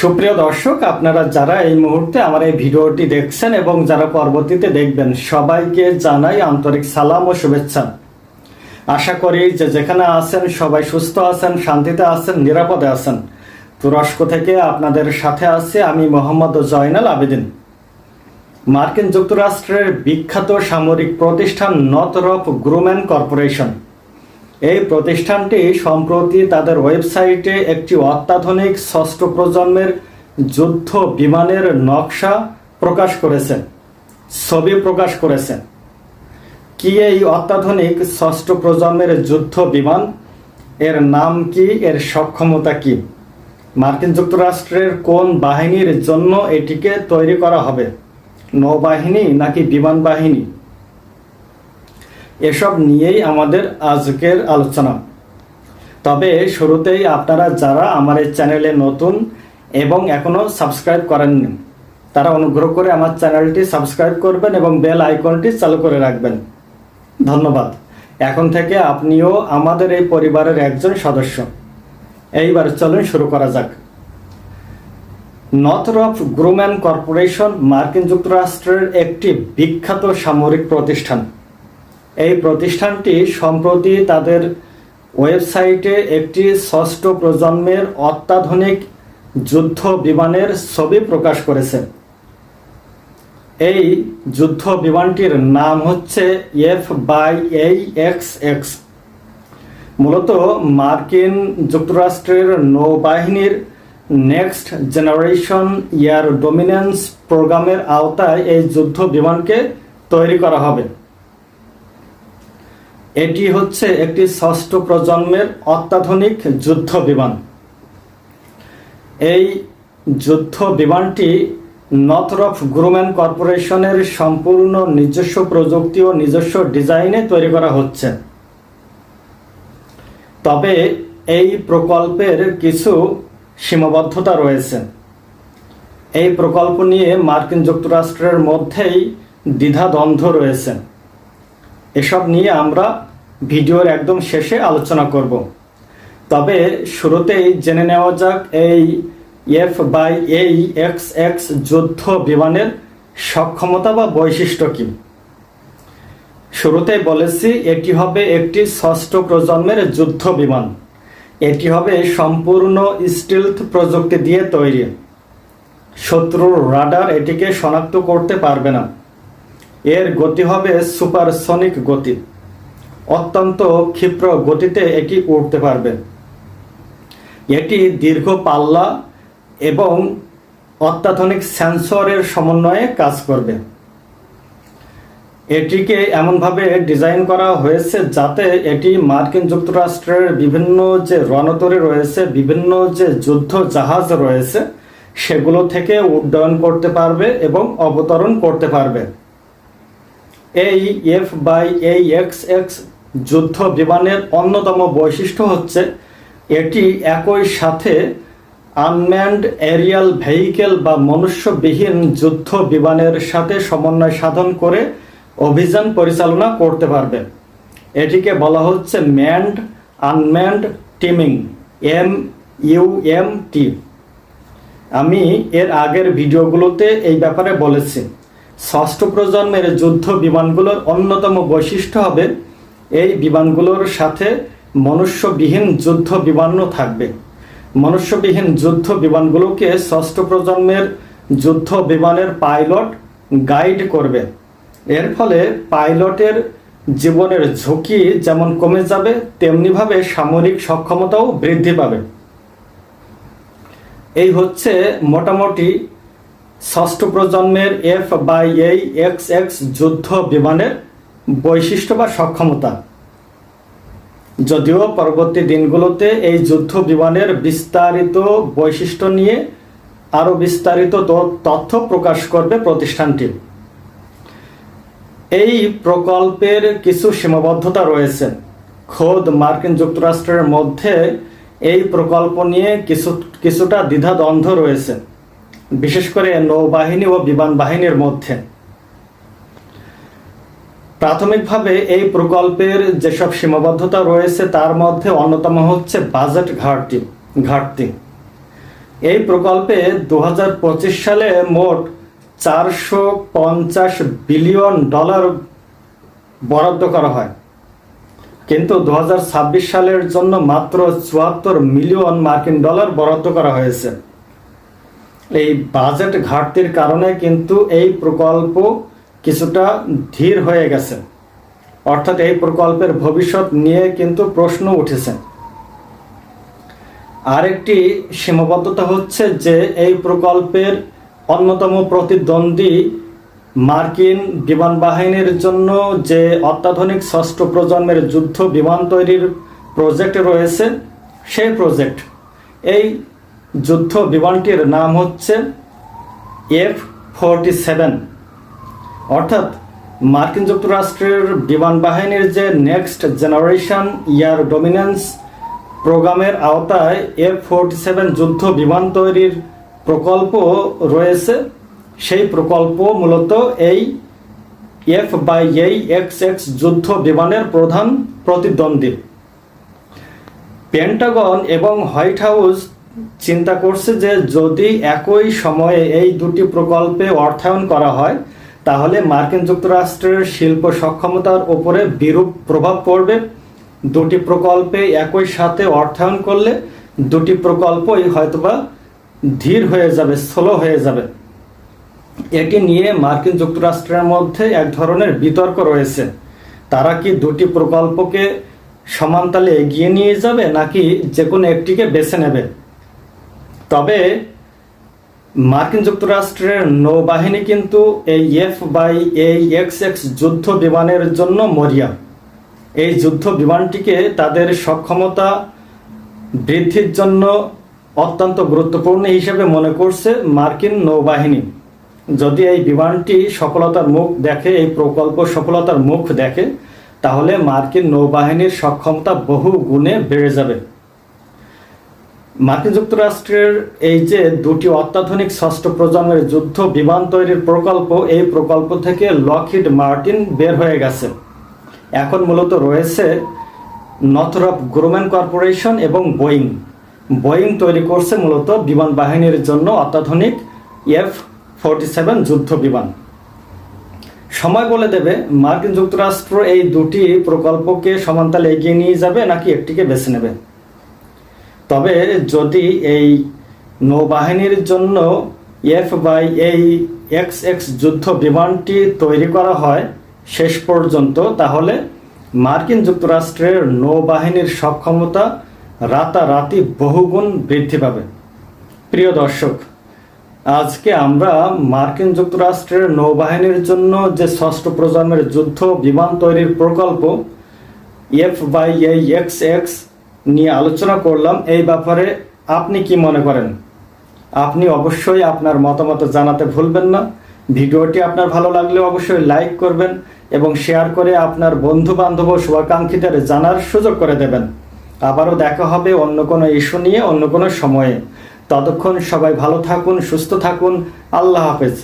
সুপ্রিয় দর্শক, আপনারা যারা এই মুহূর্তে আমার এই ভিডিওটি দেখছেন এবং যারা পরবর্তীতে দেখবেন, সবাইকে জানাই আন্তরিক সালাম ও শুভেচ্ছা। আশা করি যে যেখানে আছেন, সবাই সুস্থ আছেন, শান্তিতে আছেন, নিরাপদে আছেন। তুরস্ক থেকে আপনাদের সাথে আছে আমি মোহাম্মদ জয়নাল আবেদিন। মার্কিন যুক্তরাষ্ট্রের বিখ্যাত সামরিক প্রতিষ্ঠান নথরপ গ্রুম্যান কর্পোরেশন। এই প্রতিষ্ঠানটি সম্প্রতি তাদের ওয়েবসাইটে একটি অত্যাধুনিক ষষ্ঠ প্রজন্মের যুদ্ধ বিমানের নকশা প্রকাশ করেছেন, ছবি প্রকাশ করেছেন। কি এই অত্যাধুনিক ষষ্ঠ প্রজন্মের যুদ্ধ বিমান? এর নাম কি? এর সক্ষমতা কি? মার্কিন যুক্তরাষ্ট্রের কোন বাহিনীর জন্য এটিকে তৈরি করা হবে? নৌবাহিনী নাকি বিমান বাহিনী? এসব নিয়েই আমাদের আজকের আলোচনা। তবে শুরুতেই আপনারা যারা আমার এই চ্যানেলে নতুন এবং এখনও সাবস্ক্রাইব করেননি, তারা অনুগ্রহ করে আমার চ্যানেলটি সাবস্ক্রাইব করবেন এবং বেল আইকনটি চালু করে রাখবেন। ধন্যবাদ। এখন থেকে আপনিও আমাদের এই পরিবারের একজন সদস্য। এইবার চলুন শুরু করা যাক। নথরফ গ্রুম্যান কর্পোরেশন মার্কিন যুক্তরাষ্ট্রের একটি বিখ্যাত সামরিক প্রতিষ্ঠান। এই প্রতিষ্ঠানটি সম্প্রতি তাদের ওয়েবসাইটে একটি ষষ্ঠ প্রজন্মের অত্যাধুনিক যুদ্ধ বিমানের ছবি প্রকাশ করেছে। এই যুদ্ধ বিমানটির নাম হচ্ছে F by A X X. মূলত মার্কিন যুক্তরাষ্ট্রের নৌবাহিনীর নেক্সট জেনারেশন এয়ার ডোমিনেন্স প্রোগ্রামের আওতায় এই যুদ্ধ বিমানকে তৈরি করা হবে। এটি হচ্ছে একটি ষষ্ঠ প্রজন্মের অত্যাধুনিক যুদ্ধ বিমান। এই যুদ্ধ বিমানটি নথরফ গ্রুম্যান কর্পোরেশনের সম্পূর্ণ নিজস্ব প্রযুক্তি ও নিজস্ব ডিজাইনে তৈরি করা হচ্ছে। তবে এই প্রকল্পের কিছু সীমাবদ্ধতা রয়েছে। এই প্রকল্প নিয়ে মার্কিন যুক্তরাষ্ট্রের মধ্যেই দ্বিধাদ্বন্দ্ব রয়েছে। এসব নিয়ে আমরা ভিডিওর একদম শেষে আলোচনা করব। তবে শুরুতেই জেনে নেওয়া যাক এই F by A X X যুদ্ধ বিমানের সক্ষমতা বা বৈশিষ্ট্য কী। শুরুতেই বলেছি, এটি হবে একটি ষষ্ঠ প্রজন্মের যুদ্ধ বিমান। এটি হবে সম্পূর্ণ স্টিলথ প্রযুক্তি দিয়ে তৈরি। শত্রুর রাডার এটিকে শনাক্ত করতে পারবে না। এর গতি হবে সুপারসনিক গতি। অত্যন্ত ক্ষিপ্র গতিতে এটি উঠতে পারবে। এটি দীর্ঘ পাল্লা এবং অত্যাধুনিক সেন্সরের সমন্বয়ে কাজ করবে। এটিকে এমনভাবে ডিজাইন করা হয়েছে যাতে এটি মার্কিন যুক্তরাষ্ট্রের বিভিন্ন যে রণতরী রয়েছে, বিভিন্ন যে যুদ্ধ জাহাজ রয়েছে, সেগুলো থেকে উড্ডয়ন করতে পারবে এবং অবতরণ করতে পারবে। এই F by A X X যুদ্ধ বিমানের অন্যতম বৈশিষ্ট্য হচ্ছে এটি একই সাথে আনম্যান্ড এরিয়াল ভেহিকেল বা মনুষ্যবিহীন যুদ্ধ বিমানের সাথে সমন্বয় সাধন করে অভিযান পরিচালনা করতে পারবে। এটিকে বলা হচ্ছে manned unmanned teaming, M U M T. আমি এর আগের ভিডিওগুলোতে এই ব্যাপারে বলেছি। ষষ্ঠ প্রজন্মের যুদ্ধ বিমানগুলোর অন্যতম বৈশিষ্ট্য হবে, এই বিমানগুলোর সাথে মনুষ্যবিহীন যুদ্ধ বিমানও থাকবে। মনুষ্যবিহীন যুদ্ধ বিমানগুলোকে ষষ্ঠ প্রজন্মের যুদ্ধ বিমানের পাইলট গাইড করবে। এর ফলে পাইলটের জীবনের ঝুঁকি যেমন কমে যাবে, তেমনিভাবে সামরিক সক্ষমতাও বৃদ্ধি পাবে। এই হচ্ছে মোটামুটি ষষ্ঠ প্রজন্মের F by A X X যুদ্ধ বিমানের বৈশিষ্ট্য বা সক্ষমতা। যদিও পরবর্তী দিনগুলোতে এই যুদ্ধ বিমানের বিস্তারিত বৈশিষ্ট্য নিয়ে আরও বিস্তারিত তথ্য প্রকাশ করবে প্রতিষ্ঠানটি। এই প্রকল্পের কিছু সীমাবদ্ধতা রয়েছে। খোদ মার্কিন যুক্তরাষ্ট্রের মধ্যে এই প্রকল্প নিয়ে কিছু, কিছুটা দ্বিধাদ্বন্দ্ব রয়েছে। বিশেষ করে নৌবাহিনী ও বিমান বাহিনীর মধ্যে। প্রাথমিকভাবে এই প্রকল্পের যেসব সীমাবদ্ধতা রয়েছে, তার মধ্যে অন্যতম হচ্ছে বাজেট ঘাটতি ঘাটতি। এই প্রকল্পে দু হাজার পঁচিশ সালে মোট চারশো পঞ্চাশ বিলিয়ন ডলার বরাদ্দ করা হয়। কিন্তু দু হাজার ছাব্বিশ সালের জন্য মাত্র চুয়াত্তর মিলিয়ন মার্কিন ডলার বরাদ্দ করা হয়েছে। এই বাজেট ঘাটতির কারণে কিন্তু এই প্রকল্প কিছুটা ধীর হয়ে গেছে। অর্থাৎ এই প্রকল্পের ভবিষ্যৎ নিয়ে কিন্তু প্রশ্ন উঠেছে। আরেকটি সীমাবদ্ধতা হচ্ছে যে এই প্রকল্পের অন্যতম প্রতিদ্বন্দ্বী মার্কিন বিমান বাহিনীর জন্য যে অত্যাধুনিক ষষ্ঠ প্রজন্মের যুদ্ধ বিমান তৈরির প্রজেক্ট রয়েছে, সেই প্রজেক্ট। এই যুদ্ধ বিমানটির নাম হচ্ছে এফ ফোরটি সেভেন। অর্থাৎ মার্কিন যুক্তরাষ্ট্রের বিমান বাহিনীর যে নেক্সট জেনারেশন ইয়ার ডমিনেন্স প্রোগ্রামের আওতায় এফ ফোরটি সেভেন যুদ্ধ বিমান তৈরির প্রকল্প রয়েছে, সেই প্রকল্প মূলত এই F by A X X যুদ্ধ বিমানের প্রধান প্রতিদ্বন্দ্বী। পেন্টাগন এবং হোয়াইট হাউস চিন্তা করছে যে যদি একই সময়ে এই দুটি প্রকল্পে অর্থায়ন করা হয়, তাহলে মার্কিন যুক্তরাষ্ট্রের শিল্প সক্ষমতার উপরে বিরূপ প্রভাব পড়বে। দুটি প্রকল্পে একই সাথে অর্থায়ন করলে দুটি প্রকল্পই হয়তোবা ধীর হয়ে যাবে স্লো হয়ে যাবে। এটি নিয়ে মার্কিন যুক্তরাষ্ট্রের মধ্যে এক ধরনের বিতর্ক রয়েছে। তারা কি দুটি প্রকল্পকে সমানতালে এগিয়ে নিয়ে যাবে, নাকি যে কোনো একটিকে বেছে নেবে? তবে মার্কিন যুক্তরাষ্ট্রের নৌবাহিনী কিন্তু এই F by A X X যুদ্ধ বিমানের জন্য মরিয়া। এই যুদ্ধ বিমানটিকে তাদের সক্ষমতা বৃদ্ধির জন্য অত্যন্ত গুরুত্বপূর্ণ হিসেবে মনে করছে মার্কিন নৌবাহিনী। যদি এই বিমানটি সফলতার মুখ দেখে, এই প্রকল্প সফলতার মুখ দেখে, তাহলে মার্কিন নৌবাহিনীর সক্ষমতা বহু গুণে বেড়ে যাবে। মার্কিন যুক্তরাষ্ট্রের এই যে দুটি অত্যাধুনিক ষষ্ঠ প্রজন্মের যুদ্ধ বিমান তৈরির প্রকল্প, এই প্রকল্প থেকে লকহিড মার্টিন বের হয়ে গেছে। এখন মূলত রয়েছে নথরপ গ্রোম্যান কর্পোরেশন এবং বোয়িং। বোয়িং তৈরি করছে মূলত বিমান বাহিনীর জন্য অত্যাধুনিক এফ ফোরটি সেভেন যুদ্ধ বিমান। সময় বলে দেবে, মার্কিন যুক্তরাষ্ট্র এই দুটি প্রকল্পকে সমান্তালে এগিয়ে নিয়ে যাবে নাকি একটিকে বেছে নেবে? তবে যদি এই নৌবাহিনীর জন্য F by A X X যুদ্ধ বিমানটি তৈরি করা হয় শেষ পর্যন্ত, তাহলে মার্কিন যুক্তরাষ্ট্রের নৌবাহিনীর সক্ষমতা রাতারাতি বহুগুণ বৃদ্ধি পাবে। প্রিয় দর্শক, আজকে আমরা মার্কিন যুক্তরাষ্ট্রের নৌবাহিনীর জন্য যে ষষ্ঠ প্রজন্মের যুদ্ধ বিমান তৈরির প্রকল্প, F by A X X নিয়ে আলোচনা করলাম। এই ব্যাপারে আপনি কি মনে করেন? আপনি অবশ্যই আপনার মতামত জানাতে ভুলবেন না। ভিডিওটি আপনার ভালো লাগলে অবশ্যই লাইক করবেন এবং শেয়ার করে আপনার বন্ধু বান্ধব ও শুভাকাঙ্ক্ষীদের জানার সুযোগ করে দেবেন। আবারও দেখা হবে অন্য কোনো ইস্যু নিয়ে, অন্য কোনো সময়ে। ততক্ষণ সবাই ভালো থাকুন, সুস্থ থাকুন। আল্লাহ হাফেজ।